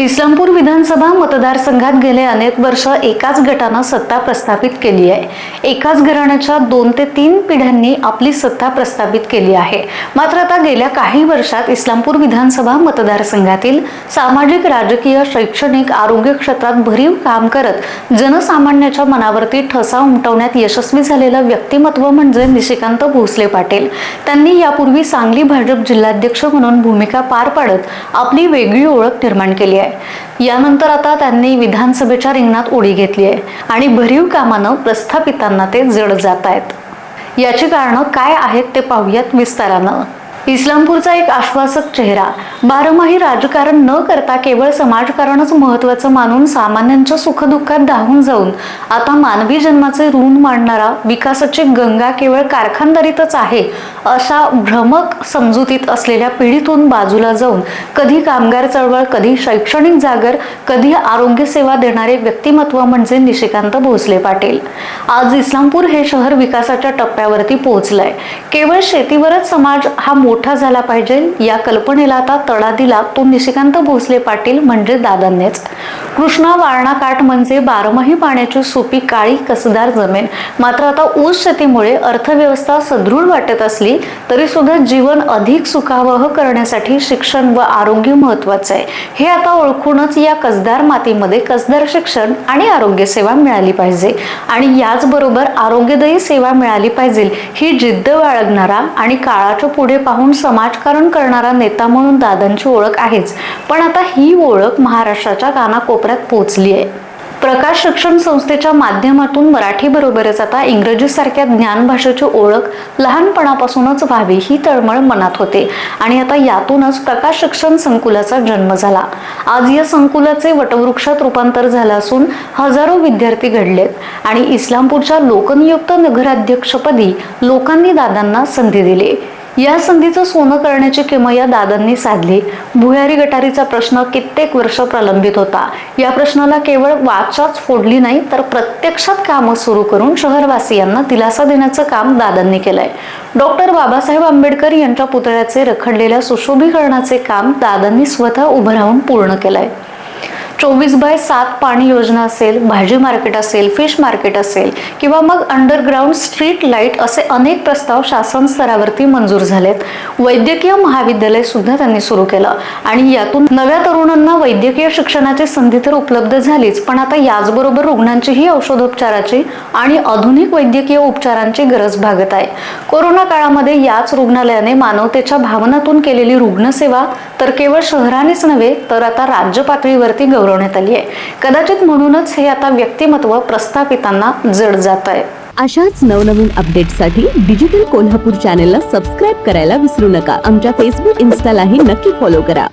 इस्लामपूर विधानसभा मतदारसंघात गेले अनेक वर्ष एकाच गटानं सत्ता प्रस्थापित केली आहे. एकाच घराण्याच्या दोन ते तीन पिढ्यांनी आपली सत्ता प्रस्थापित केली आहे. मात्र आता गेल्या काही वर्षात इस्लामपूर विधानसभा मतदारसंघातील सामाजिक राजकीय शैक्षणिक आरोग्य क्षेत्रात भरीव काम करत जनसामान्याच्या मनावरती ठसा उमटवण्यात यशस्वी झालेलं व्यक्तिमत्व म्हणजे निशिकांत भोसले पाटील. त्यांनी यापूर्वी सांगली भाजप जिल्हाध्यक्ष म्हणून भूमिका पार पाडत आपली वेगळी ओळख निर्माण केली आहे. यानंतर आता त्यांनी विधानसभेच्या रिंगणात उडी घेतली आहे आणि भरीव कामानं प्रस्थापितांना ते जड जात आहेत याची कारणं काय आहेत ते पाहूयात विस्तारानं. इस्लामपूरचा एक आश्वासक चेहरा. बारमाही राजकारण न करता केवळ समाजकारणच महत्वाचं मानून सामान्यांच्या सुखदुःखात धावून जाऊन आता मानवी जन्माचे ऋण मांडणारा विकासाची गंगा केवळ कारखानदारीतच आहे अशा भ्रमक समजुतीत असलेल्या पिढीतून बाजूला जाऊन कधी कामगार चळवळ कधी शैक्षणिक जागर कधी आरोग्य सेवा देणारे व्यक्तिमत्व म्हणजे निशिकांत भोसले पाटील. आज इस्लामपूर हे शहर विकासाच्या टप्प्यावरती पोहोचलंय. केवळ शेतीवरच समाज हा मोठा झाला पाहिजे. या कल्पनेला आता तडा दिला तो निशिकांत भोसले पाटील म्हणजे दादांनीच. कृष्णा वारणा काठ म्हणजे बारमाही पाण्याची सोपी काळी कसदार जमीन. मात्र आता ऊस शेतीमुळे अर्थव्यवस्था सदृढ वाटत असली तरी सुद्धा जीवन अधिक सुखावह करण्यासाठी शिक्षण व आरोग्य महत्वाचं आहे. हे आता ओळखूनच या कसदार मातीमध्ये कसदार शिक्षण आणि आरोग्य सेवा मिळाली पाहिजे. आणि याचबरोबर आरोग्यदायी सेवा मिळाली पाहिजे. ही जिद्द बाळगणारा आणि काळाच्या पुढे पाहून समाजकारण करणारा नेता म्हणून दादांची ओळख आहेच. पण आता ही ओळख महाराष्ट्राच्या कानाकोपऱ्यात पोहोचली आहे. प्रकाश शिक्षण संस्थेच्या माध्यमातून मराठी बरोबरच आता इंग्रजी सारख्या ज्ञान भाषेची ओळख लहानपणापासूनच व्हावी ही तळमळ मनात होते. आणि आता यातूनच प्रकाश शिक्षण संकुलाचा जन्म झाला. आज या संकुलाचे वटवृक्षात रूपांतर झालं असून हजारो विद्यार्थी घडलेत. आणि इस्लामपूरच्या लोकनियुक्त नगराध्यक्षपदी लोकांनी दादांना संधी दिली. या संधीचं सोनं करण्याची किमया दादांनी साधली. भुयारी गटारीचा प्रश्न कित्येक वर्ष प्रलंबित होता. या प्रश्नाला केवळ वाचाच फोडली नाही तर प्रत्यक्षात कामं सुरू करून शहरवासियांना दिलासा देण्याचं काम दादांनी केलंय. डॉक्टर बाबासाहेब आंबेडकर यांच्या पुतळ्याचे रखडलेल्या सुशोभीकरणाचे काम दादांनी स्वतः उभं राहून पूर्ण केलंय. चोवीस बाय सात पाणी योजना असेल भाजी मार्केट असेल फिश मार्केट असेल किंवा मग अंडरग्राऊंड स्ट्रीट लाइट असे अनेक प्रस्ताव शासन स्तरावरती मंजूर झालेत. वैद्यकीय महाविद्यालय सुद्धा त्यांनी सुरू केलं. आणि यातून नव्या तरुणांना वैद्यकीय शिक्षणाची संधी तर उपलब्ध झालीच पण आता याचबरोबर रुग्णांचीही औषधोपचाराची आणि आधुनिक वैद्यकीय उपचारांची गरज भागत आहे. कोरोना काळामध्ये याच रुग्णालयाने मानवतेच्या भावनातून केलेली रुग्णसेवा तर केवळ शहरानेच नव्हे तर आता राज्य पातळीवरती गौरवण्यात आली आहे. कदाचित म्हणूनच हे आता व्यक्तिमत्व प्रस्थापितांना जड जात आहे. अशाच नवनवीन अपडेट्ससाठी डिजिटल कोल्हापूर चॅनेलला सबस्क्राईब करायला विसरू नका. आमच्या फेसबुक इन्स्टालाही नक्की फॉलो करा.